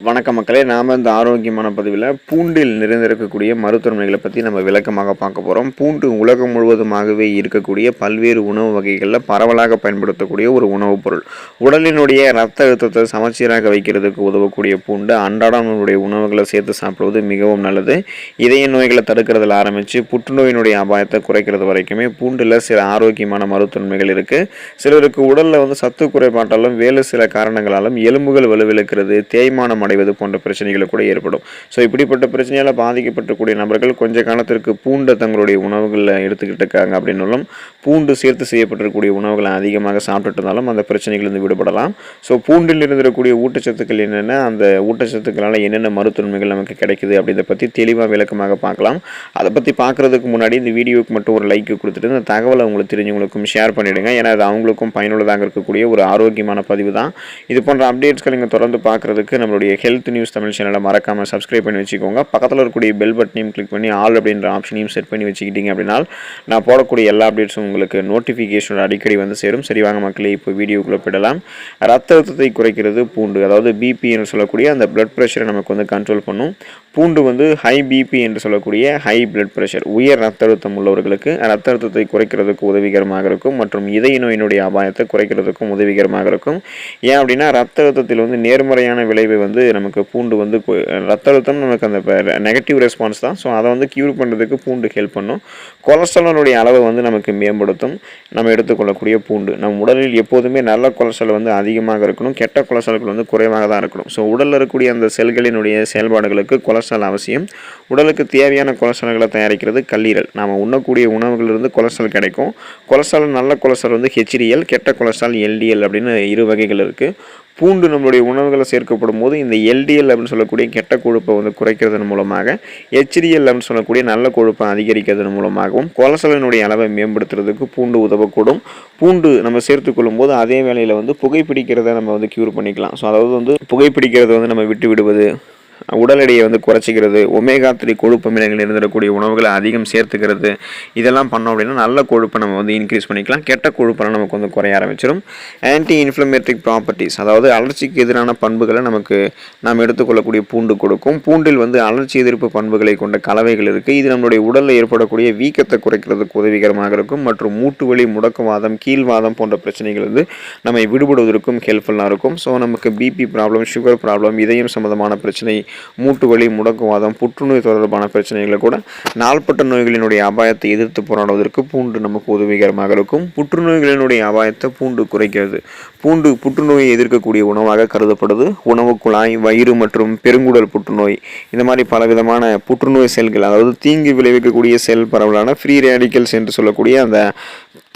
வணக்க மக்களே நாம் இந்த ஆரோக்கியமான பதிவில் பூண்டில் நிறைந்திருக்கக்கூடிய மருத்துவமனைகளை பற்றி நம்ம விளக்கமாக பார்க்க போகிறோம் பூண்டு உலகம் முழுவதுமாகவே இருக்கக்கூடிய பல்வேறு உணவு வகைகளில் பரவலாக பயன்படுத்தக்கூடிய ஒரு உணவுப் பொருள். உடலினுடைய ரத்த அழுத்தத்தை சமச்சீராக வைக்கிறதுக்கு உதவக்கூடிய பூண்டு அன்றாடம் நம்மளுடைய உணவுகளை சேர்த்து சாப்பிடுவது மிகவும் நல்லது. இதய நோய்களை தடுக்கிறதுல ஆரம்பித்து புற்றுநோயினுடைய அபாயத்தை குறைக்கிறது வரைக்குமே பூண்டில் சில ஆரோக்கியமான மருத்துவன்மைகள் இருக்குது சிலருக்கு உடலில் வந்து சத்து குறைபாட்டாலும் வேறு சில காரணங்களாலும் எலும்புகள் வலுவிழக்கிறது தேய்மானம் அடைவது போன்ற பிரச்சனைகள் கூட ஏற்படும். ஸோ இப்படிப்பட்ட பிரச்சனையால் பாதிக்கப்பட்டக்கூடிய நபர்கள் கொஞ்ச காலத்திற்கு பூண்டை தங்களுடைய உணவுகளில் எடுத்துக்கிட்டு இருக்காங்க அப்படின்னாலும் பூண்டு சேர்த்து செய்யப்பட்டிருக்கக்கூடிய உணவுகளை அதிகமாக சாப்பிட்டுட்டு இருந்தாலும் அந்த பிரச்சனைகளிலிருந்து விடுபடலாம். ஸோ பூண்டில் இருந்திருக்கக்கூடிய ஊட்டச்சத்துக்கள் என்னென்ன அந்த ஊட்டச்சத்துக்களால் என்னென்ன மருத்துவன்மைகள் நமக்கு கிடைக்குது அப்படின்றத பற்றி தெளிவாக விளக்கமாக பார்க்கலாம். அதை பற்றி பார்க்குறதுக்கு முன்னாடி இந்த வீடியோவுக்கு மட்டும் ஒரு லைக் கொடுத்துட்டு இந்த தகவலை உங்களுக்கு தெரிஞ்சவங்களுக்கும் ஷேர் பண்ணிவிடுங்க ஏன்னா அது அவங்களுக்கும் பயனுள்ளதாக இருக்கக்கூடிய ஒரு ஆரோக்கியமான பதிவு தான். இது போன்ற அப்டேட்ஸ்கள் நீங்கள் தொடர்ந்து பார்க்குறதுக்கு நம்மளுடைய ஹெல்த் நியூஸ் தமிழ் சேனலை மறக்காமல் சப்ஸ்கிரைப் பண்ணி வச்சுக்கோங்க. பக்கத்தில் இருக்கக்கூடிய பெல் பட்டனையும் கிளிக் பண்ணி ஆல் அப்படின்ற ஆப்ஷனையும் செட் பண்ணி வச்சுக்கிட்டீங்க அப்படின்னா நான் போடக்கூடிய எல்லா அப்டேட்ஸும் உங்களுக்கு நோட்டிஃபிகேஷனோட அடிக்கடி வந்து சேரும். சரி வாங்க மக்களே இப்போ வீடியோக்குள்ளே போயிடலாம். ரத்த அழுத்தத்தை குறைக்கிறது பூண்டு அதாவது பிபின்னு சொல்லக்கூடிய அந்த பிளட் ப்ரெஷரை நமக்கு வந்து கண்ட்ரோல் பண்ணும். பூண்டு வந்து ஹை பிபி என்று சொல்லக்கூடிய ஹை பிளட் ப்ரெஷர் உயர் ரத்த அழுத்தம் உள்ளவர்களுக்கு ரத்த அழுத்தத்தை குறைக்கிறதுக்கு உதவிகரமாக இருக்கும் மற்றும் இதய நோயினுடைய அபாயத்தை குறைக்கிறதுக்கும் உதவிகரமாக இருக்கும். ஏன் அப்படின்னா ரத்த அழுத்தத்தில் வந்து நேர்மறையான விளைவை வந்து நமக்கு பூண்டு வந்து ரத்த அழுத்தம் நமக்கு அந்த நெகட்டிவ் ரெஸ்பான்ஸ் தான். ஸோ அதை வந்து க்யூர் பண்ணுறதுக்கு பூண்டு ஹெல்ப் பண்ணும். கொலஸ்ட்ராலினுடைய அளவை வந்து நமக்கு மேம்படுத்தும். நம்ம எடுத்துக்கொள்ளக்கூடிய பூண்டு. நம் உடலில் எப்போதுமே நல்ல கொலஸ்ட்ரால் வந்து அதிகமாக இருக்கணும். கெட்ட கொலஸ்ட்ரால்கள் வந்து குறைவாக தான் இருக்கணும். ஸோ உடலில் இருக்கக்கூடிய அந்த செல்களினுடைய செயல்பாடுகளுக்கு கொலஸ்ட்ரால் அவசியம். உடலுக்கு தேவையான கொலஸ்ட்ரால்களை தயாரிக்கிறது கல்லீரல். நாம் உண்ணக்கூடிய உணவுகளிலிருந்து கொலஸ்ட்ரால் கிடைக்கும். கொலஸ்ட்ரால் நல்ல கொலஸ்ட்ரால் வந்து ஹெச்டிஎல் கெட்ட கொலஸ்ட்ரால் எல்டிஎல் அப்படின்னு இரு வகைகள் இருக்குது பூண்டு நம்மளுடைய உணவுகளை சேர்க்கப்படும் போது இந்த எல்டிஎல் அப்படின்னு சொல்லக்கூடிய கெட்ட கொழுப்பை வந்து குறைக்கிறதன் மூலமாக ஹெச்டிஎல் அப்படின்னு சொல்லக்கூடிய நல்ல கொழுப்பை அதிகரிக்கிறதன் மூலமாகவும் கொலஸ்ட்ராலினுடைய அளவை மேம்படுத்துறதுக்கு பூண்டு உதவக்கூடும். பூண்டு நம்ம சேர்த்துக்கொள்ளும் போது அதே வேளையில் வந்து புகைப்பிடிக்கிறத நம்ம வந்து க்யூர் பண்ணிக்கலாம். ஸோ அதாவது வந்து புகைப்பிடிக்கிறத வந்து நம்ம விட்டு விடுவது உடல் எடையை வந்து குறைச்சிக்கிறது ஒமேகா த்ரீ கொழுப்பு அமிலங்கள் இருந்துடக்கூடிய உணவுகளை அதிகம் சேர்த்துக்கிறது. இதெல்லாம் பண்ணோம் அப்படின்னா நல்ல கொழுப்பை நம்ம வந்து இன்க்ரீஸ் பண்ணிக்கலாம். கெட்ட கொழுப்பெல்லாம் நமக்கு வந்து குறைய ஆரம்பிச்சிடும் ஆன்டி இன்ஃப்ளமேட்ரிக் ப்ராப்பர்ட்டிஸ் அதாவது அலர்ச்சிக்கு எதிரான பண்புகளை நமக்கு நாம் எடுத்துக்கொள்ளக்கூடிய பூண்டு கொடுக்கும். பூண்டில் வந்து அலர்ச்சி எதிர்ப்பு பண்புகளை கொண்ட கலவைகள் இருக்குது இது நம்மளுடைய உடலில் ஏற்படக்கூடிய வீக்கத்தை குறைக்கிறதுக்கு உதவிகரமாக இருக்கும். மற்றும் மூட்டு வலி முடக்குவாதம் கீழ்வாதம் போன்ற பிரச்சனைகள் வந்து நம்மை விடுபடுவதற்கும் ஹெல்ப்ஃபுல்லாக இருக்கும். ஸோ நமக்கு பிபி ப்ராப்ளம் சுகர் ப்ராப்ளம் இதயம் சம்மந்தமான பிரச்சனை மூட்டு வலி முடக்குவாதம் புற்றுநோய் தொடர்பான பிரச்சனைகளை கூட நாள்பட்ட நோய்களினுடைய அபாயத்தை எதிர்த்து போராடுவதற்கு பூண்டு நமக்கு உதவிகரமாக இருக்கும். புற்றுநோய்களினுடைய அபாயத்தை பூண்டு குறைக்கிறது. பூண்டு புற்றுநோயை எதிர்க்கக்கூடிய உணவாக கருதப்படுது. உணவு குழாய் வயிறு மற்றும் பெருங்குடல் புற்றுநோய். இந்த மாதிரி பலவிதமான புற்றுநோய் செல்கள் அதாவது தீங்கு விளைவிக்கக்கூடிய செல் பரவலான ஃப்ரீ ரேடிக்கல்ஸ் என்று சொல்லக்கூடிய அந்த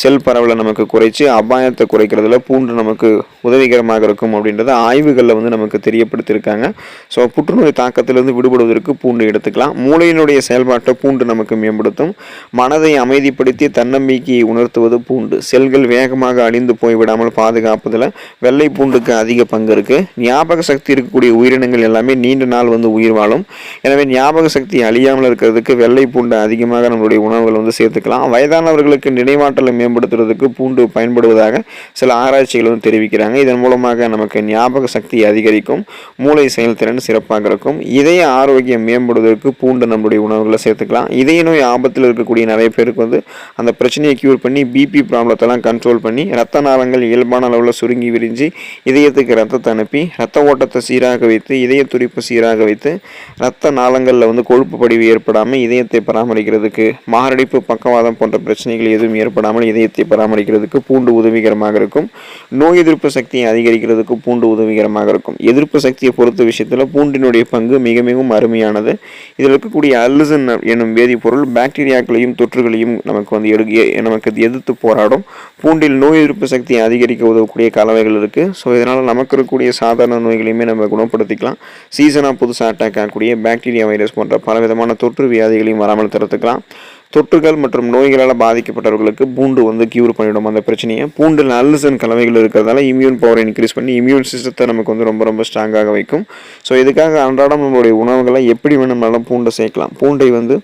செல் பரவலை நமக்கு குறைச்சி அபாயத்தை குறைக்கிறதுல பூண்டு நமக்கு உதவிகரமாக இருக்கும் அப்படின்றத ஆய்வுகளில் வந்து நமக்கு தெரியப்படுத்தியிருக்காங்க. ஸோ புற்றுநோய் தாக்கத்திலிருந்து விடுபடுவதற்கு பூண்டு எடுத்துக்கலாம். மூளையினுடைய செயல்பாட்டை பூண்டு நமக்கு மேம்படுத்தும். மனதை அமைதிப்படுத்தி தன்னம்பிக்கையை உணர்த்துவது பூண்டு. செல்கள் வேகமாக அழிந்து போய்விடாமல் பாதுகாப்பதில் வெள்ளை பூண்டுக்கு அதிக பங்கு இருக்குது ஞாபக சக்தி இருக்கக்கூடிய உயிரினங்கள் எல்லாமே நீண்ட நாள் வந்து உயிர் வாழும். எனவே ஞாபக சக்தி அழியாமல் இருக்கிறதுக்கு வெள்ளை பூண்டு அதிகமாக நம்மளுடைய உணவுகள் வந்து சேர்த்துக்கலாம். வயதானவர்களுக்கு நினைவாற்றலை மேம்படுத்துறதுக்கு பூண்டு பயன்படுவதாக சில ஆராய்ச்சிகள் வந்து தெரிவிக்கிறாங்க. இதன் மூலமாக நமக்கு ஞாபக சக்தி அதிகரிக்கும் மூளை செயல்திறன் சிறப்பாக இருக்கும் இதய ஆரோக்கியம் மேம்படுவதற்கு பூண்டு நம்மளுடைய உணவுகளை சேர்த்துக்கலாம். இதய நோய் ஆபத்தில் இருக்கக்கூடிய நிறைய பேருக்கு வந்து அந்த பிரச்சனையை க்யூர் பண்ணி பிபி ப்ராப்ளத்தெல்லாம் கண்ட்ரோல் பண்ணி ரத்த நாளங்கள் இயல்பான அளவில் சுருங்கி விரிஞ்சு இதயத்துக்கு ரத்தத்தை அனுப்பி ரத்த ஓட்டத்தை சீராக வைத்து இதய துடிப்பு சீராக வைத்து ரத்த நாளங்களில் வந்து கொழுப்பு படிவு ஏற்படாமல் இதயத்தை பராமரிக்கிறதுக்கு மாரடைப்பு பக்கவாதம் போன்ற பிரச்சனைகள் எதுவும் ஏற்படாமல் இதயத்தை பராமரிக்கிறதுக்கு பூண்டு உதவிகரமாக இருக்கும். நோய் எதிர்ப்பு சக்தியை அதிகரிக்கிறதுக்கு பூண்டு உதவிகரமாக இருக்கும். எதிர்ப்பு சக்தியை பொறுத்த விஷயத்தில் பூண்டினுடைய பங்கு மிக மிகவும் அருமையானது. இதில் இருக்கக்கூடிய அல்சன் எனும் வேதிப்பொருள் பாக்டீரியாக்களையும் தொற்றுகளையும் நமக்கு வந்து எடு நமக்கு எதிர்த்து போராடும். பூண்டில் நோய் எதிர்ப்பு சக்தியை அதிகரிக்க உதவக்கூடிய கலவைகள் இருக்குது ஸோ இதனால் நமக்கு இருக்கக்கூடிய சாதாரண நோய்களையுமே நம்ம குணப்படுத்திக்கலாம். சீசனாக புதுசாக அட்டாக் ஆகக்கூடிய பாக்டீரியா வைரஸ் போன்ற பலவிதமான தொற்று வியாதிகளையும் வராமல் தடுத்துக்கலாம். தொற்றுகள் மற்றும் நோய்களால் பாதிக்கப்பட்டவர்களுக்கு பூண்டு வந்து கியூர் பண்ணிவிடும் அந்த பிரச்சனையை. பூண்டில் அல்சன் கலவைகள் இருக்கிறதால இம்யூன் பவரை இன்க்ரீஸ் பண்ணி இம்யூன் சிஸ்டத்தை நமக்கு வந்து ரொம்ப ரொம்ப ஸ்ட்ராங்காக வைக்கும். ஸோ இதுக்காக அன்றாடம் நம்மளுடைய உணவுகளை எப்படி வேணும்னாலும் பூண்டை சேர்க்கலாம். பூண்டை வந்து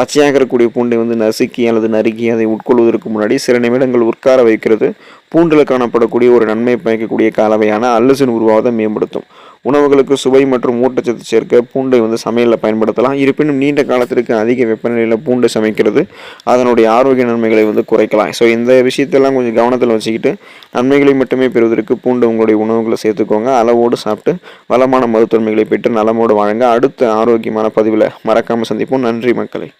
பச்சையாக இருக்கக்கூடிய பூண்டை வந்து நசுக்கி அல்லது நறுக்கி அதை உட்கொள்வதற்கு முன்னாடி சில நிமிடங்கள் உட்கார வைக்கிறது. பூண்டில் காணப்படக்கூடிய ஒரு நன்மை பயக்கக்கூடிய கலவையான அல்லசின் உருவாவதை மேம்படுத்தும். உணவுகளுக்கு சுவை மற்றும் ஊட்டச்சத்து சேர்க்க பூண்டை வந்து சமையலில் பயன்படுத்தலாம். இருப்பினும் நீண்ட காலத்திற்கு அதிக வெப்பநிலையில் பூண்டு சமைக்கிறது. அதனுடைய ஆரோக்கிய நன்மைகளை வந்து குறைக்கலாம். ஸோ இந்த விஷயத்தெல்லாம் கொஞ்சம் கவனத்தில் வச்சுக்கிட்டு நன்மைகளை மட்டுமே பெறுவதற்கு பூண்டு உங்களுடைய உணவுகளை சேர்த்துக்கோங்க. அளவோடு சாப்பிட்டு வளமான மருத்துவமைகளை பெற்று நலமோடு வழங்க. அடுத்த ஆரோக்கியமான பதிவில் மறக்காமல் சந்திப்போம். நன்றி மக்களை.